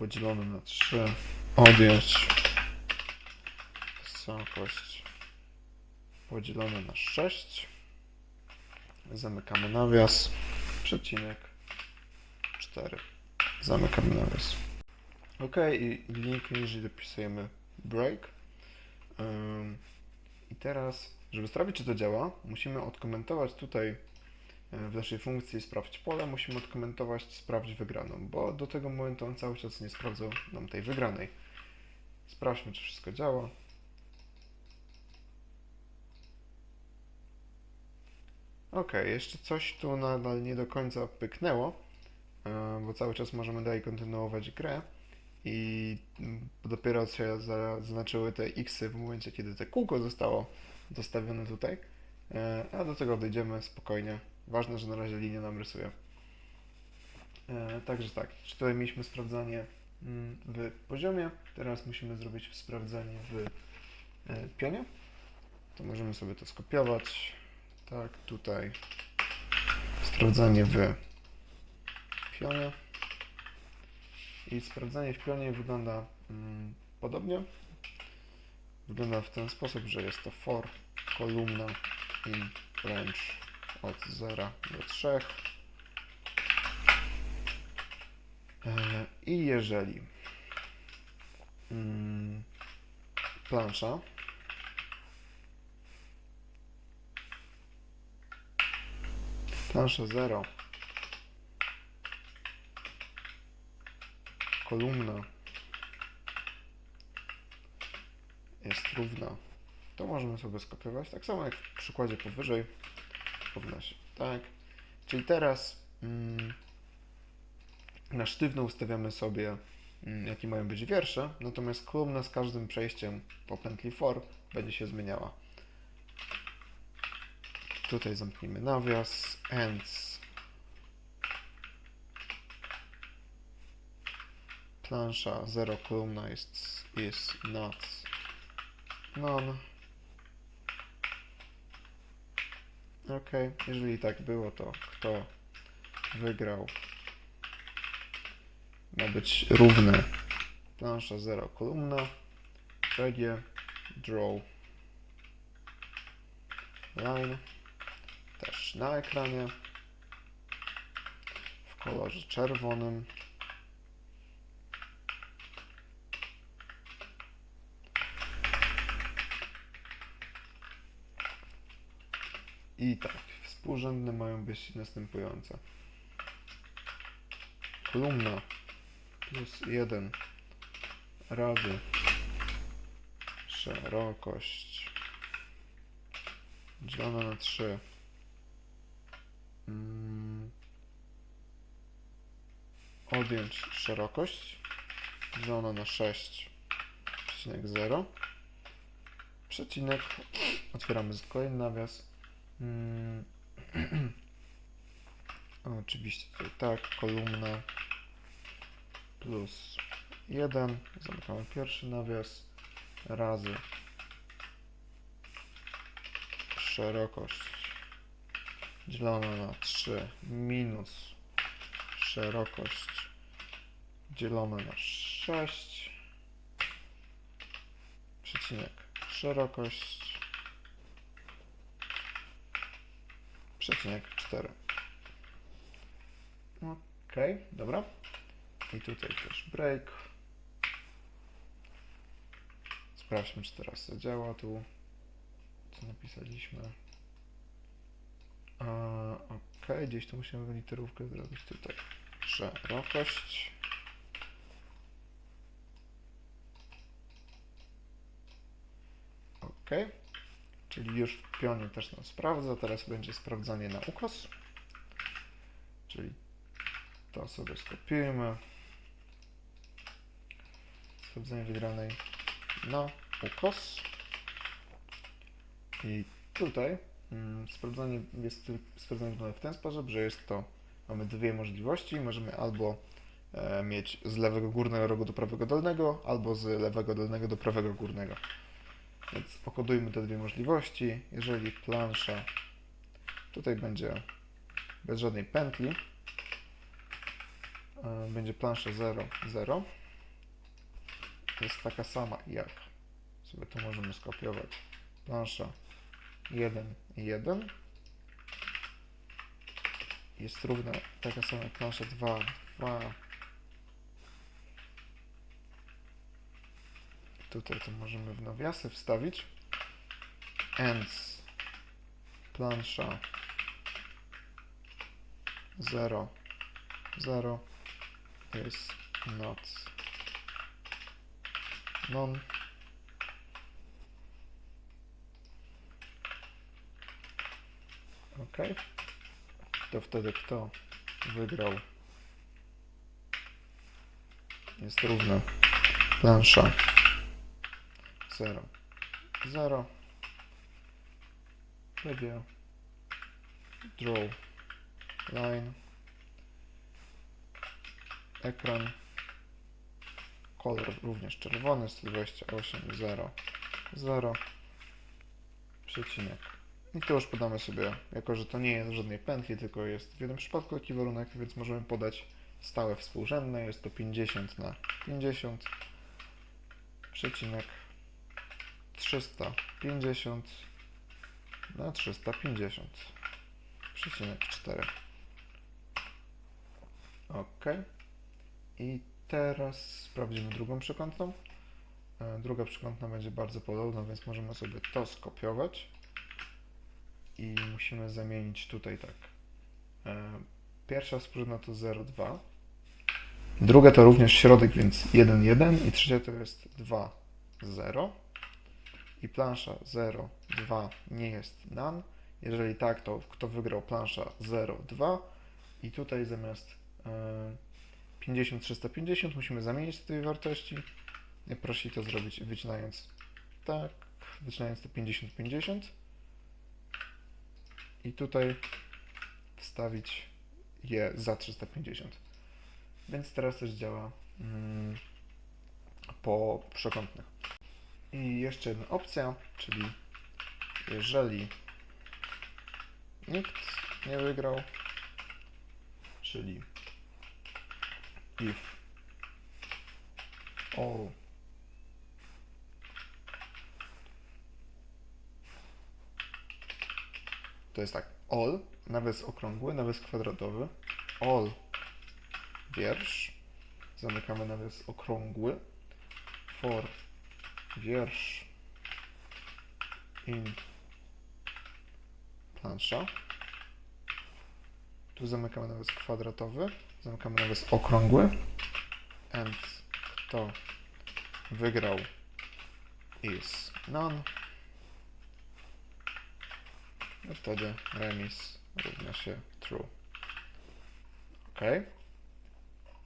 podzielone na 3, odjąć wysokość. Podzielone na 6, zamykamy nawias, przecinek 4, zamykamy nawias. Ok, i linijkę niżej dopisujemy break. I teraz, żeby sprawdzić, czy to działa, musimy odkomentować tutaj w naszej funkcji sprawdź pole, musimy odkomentować sprawdź wygraną, bo do tego momentu on cały czas nie sprawdzał nam tej wygranej. Sprawdźmy, czy wszystko działa. Ok, jeszcze coś tu nadal nie do końca pyknęło, e, bo cały czas możemy dalej kontynuować grę i dopiero się za- zaznaczyły te xy w momencie, kiedy te kółko zostało dostawione tutaj, E, a do tego dojdziemy spokojnie. Ważne, że na razie linia nam rysuje. E, Także tak, czy tutaj mieliśmy sprawdzanie mm, w poziomie, teraz musimy zrobić sprawdzanie w e, pionie. To możemy sobie to skopiować. Tak, tutaj sprawdzanie w pionie. I sprawdzanie w pionie wygląda mm, podobnie. Wygląda w ten sposób, że jest to for kolumna in range od 0 do 3. E, I jeżeli mm, plansza plansza 0 kolumna jest równa, to możemy sobie skopiować, tak samo jak w przykładzie powyżej, powinno się, tak. Czyli teraz mm, na sztywno ustawiamy sobie, mm, jakie mają być wiersze, natomiast kolumna z każdym przejściem po pętli for będzie się zmieniała. Tutaj zamknijmy nawias, ends, plansza 0 kolumna jest is not none. Ok, jeżeli tak było, to kto wygrał? Ma być równe plansza 0 kolumna, PG, draw. Line, też na ekranie. W kolorze czerwonym. I tak, współrzędne mają być następujące. Kolumna plus 1 razy szerokość. Dzielona na 3 mm, odjąć szerokość. Dzielona na 6,0 przecinek. Otwieramy kolejny nawias Mm. Oczywiście tutaj tak, kolumna plus 1, zamykamy pierwszy nawias, razy szerokość dzielona na 3 minus szerokość dzielona na 6 przecinek szerokość przecinek 4. Ok, dobra. I tutaj też break. Sprawdźmy, czy teraz zadziała tu. Co napisaliśmy. A, ok, gdzieś tu musimy literówkę zrobić tutaj. Szerokość. Ok. Czyli już w pionie też nam sprawdza. Teraz będzie sprawdzanie na ukos. Czyli to sobie skopiujemy. Sprawdzenie wygranej na ukos. I tutaj mm, sprawdzanie jest sprawdzenie wygląda w ten sposób, że jest to, mamy dwie możliwości. Możemy albo e, mieć z lewego górnego rogu do prawego dolnego, albo z lewego dolnego do prawego górnego. Więc pokodujmy te dwie możliwości. Jeżeli plansza tutaj będzie bez żadnej pętli, e, będzie plansza 0, 0, jest taka sama jak sobie tu możemy skopiować. Plansza 1 i 1 jest równa taka sama jak plansza 2, 2 tutaj to możemy w nawiasy wstawić. Ends. Plansza. 0 0 is not. None ok. To wtedy kto wygrał? Jest równa. Plansza 0 0 będzie draw. Line. Ekran. Kolor również czerwony 128 0 0 przecinek. I to już podamy sobie, jako że to nie jest żadnej pętli, tylko jest w jednym przypadku taki warunek, więc możemy podać stałe współrzędne, jest to 50 na 50 przecinek 350 na 350 przecinek 4 ok. I teraz sprawdzimy drugą przekątną. E, druga przekątna będzie bardzo podobna, więc możemy sobie to skopiować. I musimy zamienić tutaj tak. E, pierwsza współrzędna to 0,2 druga to również środek, więc 1,1 i trzecia to jest 2,0 i plansza 0, 2 nie jest none. Jeżeli tak, to kto wygrał plansza 0, 2 i tutaj zamiast e, 50, 350 musimy zamienić te dwie wartości. Prosi to zrobić wycinając tak, wycinając to 50, 50 i tutaj wstawić je za 350. Więc teraz też działa mm, po przekątnych. I jeszcze jedna opcja, czyli jeżeli nikt nie wygrał, czyli if all. To jest tak all, nawias okrągły, nawias kwadratowy, all wiersz, zamykamy nawias okrągły, for wiersz in plansza. Tu zamykamy nawias kwadratowy, zamykamy nawias okrągły. And kto wygrał is none. Wtedy remis równa się true. Ok.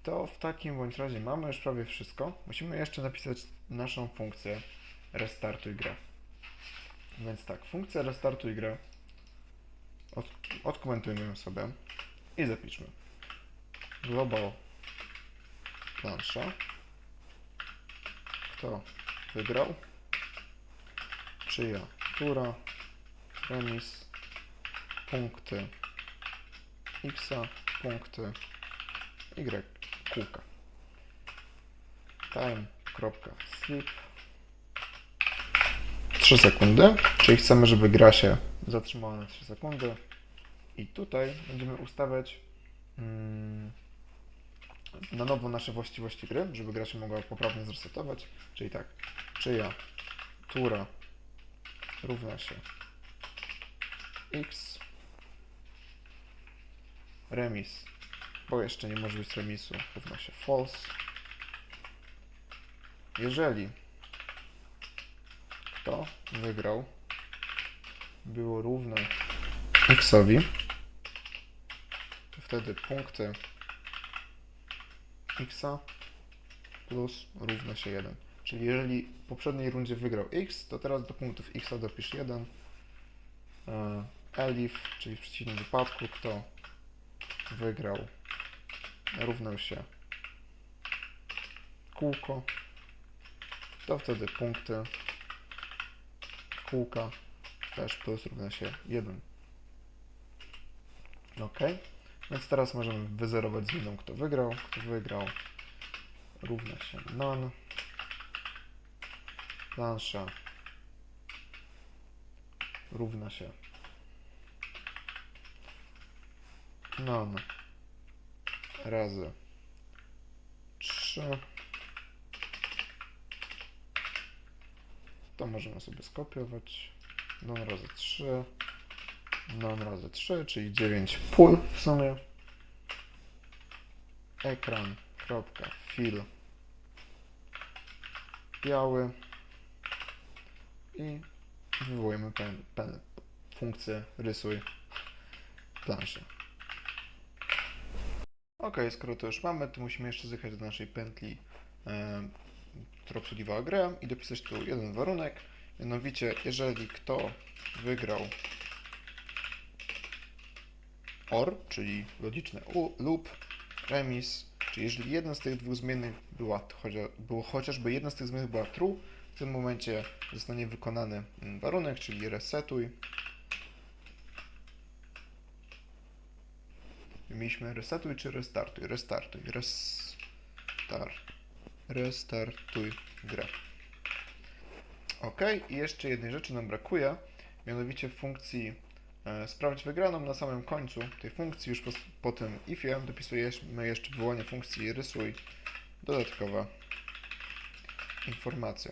To w takim bądź razie mamy już prawie wszystko. Musimy jeszcze napisać naszą funkcję restartuj grę. Więc tak, funkcja restartuj grę od, odkomentujmy ją sobie i zapiszmy. Global plansza. Kto wygrał? Czyja tura? Remis? Punkty x punkty y kółka time.sleep 3 sekundy, czyli chcemy, żeby gra się zatrzymała na 3 sekundy. I tutaj będziemy ustawiać mm, na nowo nasze właściwości gry, żeby gra się mogła poprawnie zresetować, czyli tak, czyja tura równa się x remis, bo jeszcze nie może być remisu, równa się false. Jeżeli kto wygrał było równe xowi, to wtedy punkty xa plus równa się 1. Czyli jeżeli w poprzedniej rundzie wygrał x, to teraz do punktów x dopisz 1. E, Elif, czyli w przeciwnym wypadku, kto wygrał, równał się. Kółko, to wtedy punkty. Kółka. Też plus równa się 1. Ok, więc teraz możemy wyzerować z winą, kto wygrał. Kto wygrał. Równa się none. plansza. Równa się non razy 3 to możemy sobie skopiować. Non razy 3 non razy 3 czyli 9 pól w sumie. Ekran kropka fill biały. I wywołujemy pen, pen, funkcję rysuj planszę. Ok, skoro to już mamy, to musimy jeszcze zjechać do naszej pętli, e, która obsługiwała grę i dopisać tu jeden warunek. Mianowicie, jeżeli kto wygrał OR, czyli logiczne U, lub remis, czyli jeżeli jedna z tych dwóch zmiennych była, było chociażby jedna z tych zmiennych była true, w tym momencie zostanie wykonany warunek, czyli resetuj. Mieliśmy resetuj czy restartuj? Restartuj. Restar. Restartuj grę. Ok, i jeszcze jednej rzeczy nam brakuje, mianowicie funkcji e, sprawdź wygraną na samym końcu tej funkcji, już po, po tym ifie dopisujemy jeszcze wywołanie funkcji rysuj dodatkowa informacja.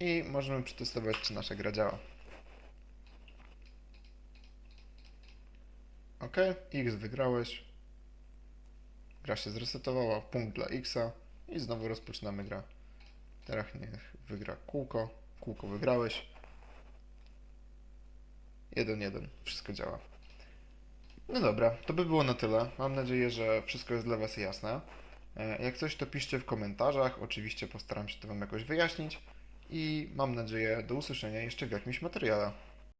I możemy przetestować, czy nasza gra działa. Ok, X wygrałeś. Gra się zresetowała, punkt dla X i znowu rozpoczynamy grę. Teraz niech wygra kółko. Kółko wygrałeś. 1-1, wszystko działa. No dobra, to by było na tyle. Mam nadzieję, że wszystko jest dla Was jasne. E, Jak coś, to piszcie w komentarzach. Oczywiście postaram się to Wam jakoś wyjaśnić. I mam nadzieję do usłyszenia jeszcze w jakimś materiale.